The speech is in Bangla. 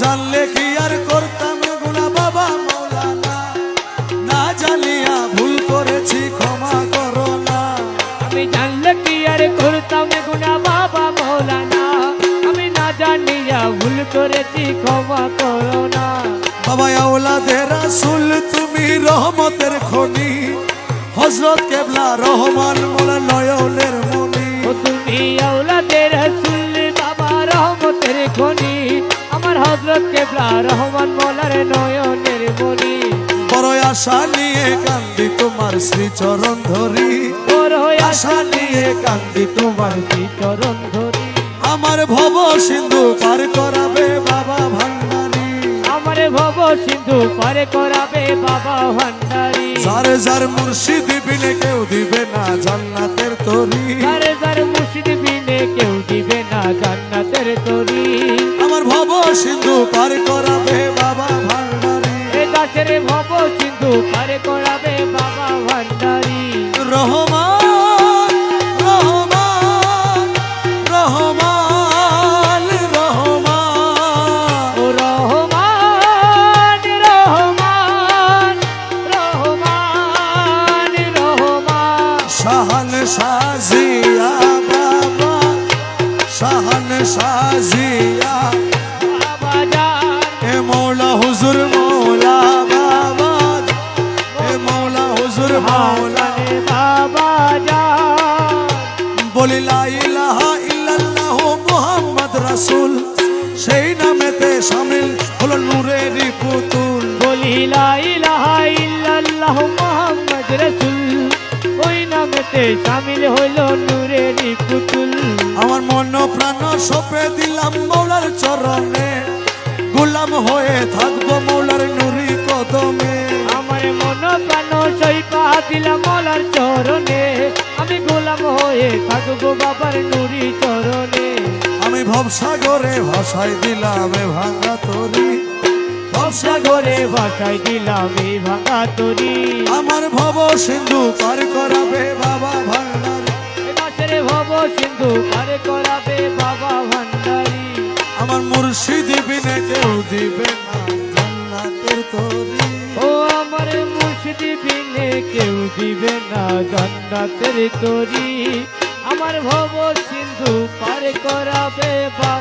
জানলে কি আর করতাম গুণা বাবা মৌলানা। না জানিয়া ভুল করেছি ক্ষমা করো না। আমি জানলে কি আর করতাম গুনা বাবা মৌলানা। আমি না জানিয়া ভুল করেছি ক্ষমা করো না। বাবা আওলাদের রাসূল তুমি রহমতের খনি। হযরত কেবলা রহমান মোলা নয়নের মনি তুমি আওলাদের রসুল বাবা রহমতের খনি। হজরত কেবলা রহমান মোলার নয়নের মনি বড় আশা নিয়ে কান্দি তোমার শ্রীচরণ ধরি। বড় আশা নিয়ে কান্দি তোমার শ্রী চরণ ধরি। আমার ভব সিন্ধু পার করাবে বাবা ভান্ডারি। আমার ভব সিন্ধু পারে করাবে বাবা ভান্ডারি। যার যার মুর্শিদ বিনে কেউ দিবে না জান্নাতের তরি। যারে যার মুর্শিদ বিনে কেউ দিবে না জান্নাতের তরি। সিন্ধু পার করাবে বাবা ভান্ডারি। এ দাসের ভব সিন্ধু পারে করাবে বাবা ভান্ডারি। রহমান রহমান রহমান রহমান। ও রহমান রহমান রহমান রহমান। শাহান সাজিয়া বাবা শাহান সাজিয়া এ মৌলা হুজুর মৌলা বাবা এ মৌলা হুজুর মৌলা বাবা বলি ইলাহা ইল্লাল্লাহ মুহাম্মদ রাসূল। সেই নামেতে শামিল হলো নূরেরই পুতুল। বলি ইলাহা ইল্লাল্লাহ মুহাম্মদ রাসূল। ওই নামেতে শামিল হইল নূরেরই পুতুল। আমার মন প্রাণ সপে দিলাম মৌলার চরণে। গোলাম হয়ে থাকব মৌলার নুরি কদমে। আমার মন প্রাণ সইপা দিলাম মলার চরণে। আমি গোলাম হয়ে থাকব বাবার নুরি চরণে। আমি ভবসাগরে ভাষায় দিলাম ভাঙা তরি। সাগরে ভাষায় দিলাম ভাঙা তরি। আমার ভব সিন্ধু পার করাবে বাবা ভান্ডারি। এবাসের ভব সিন্ধু পারে করাবে বাবা ভান্ডারি। আমার মুর্শিদ কেউ দিবে না, জান্নাতের তরি। ও আমার মুর্শিদি বিনে কেউ দিবে না, জান্নাতের তরি। আমার ভব সিন্ধু পার করাবে বাবা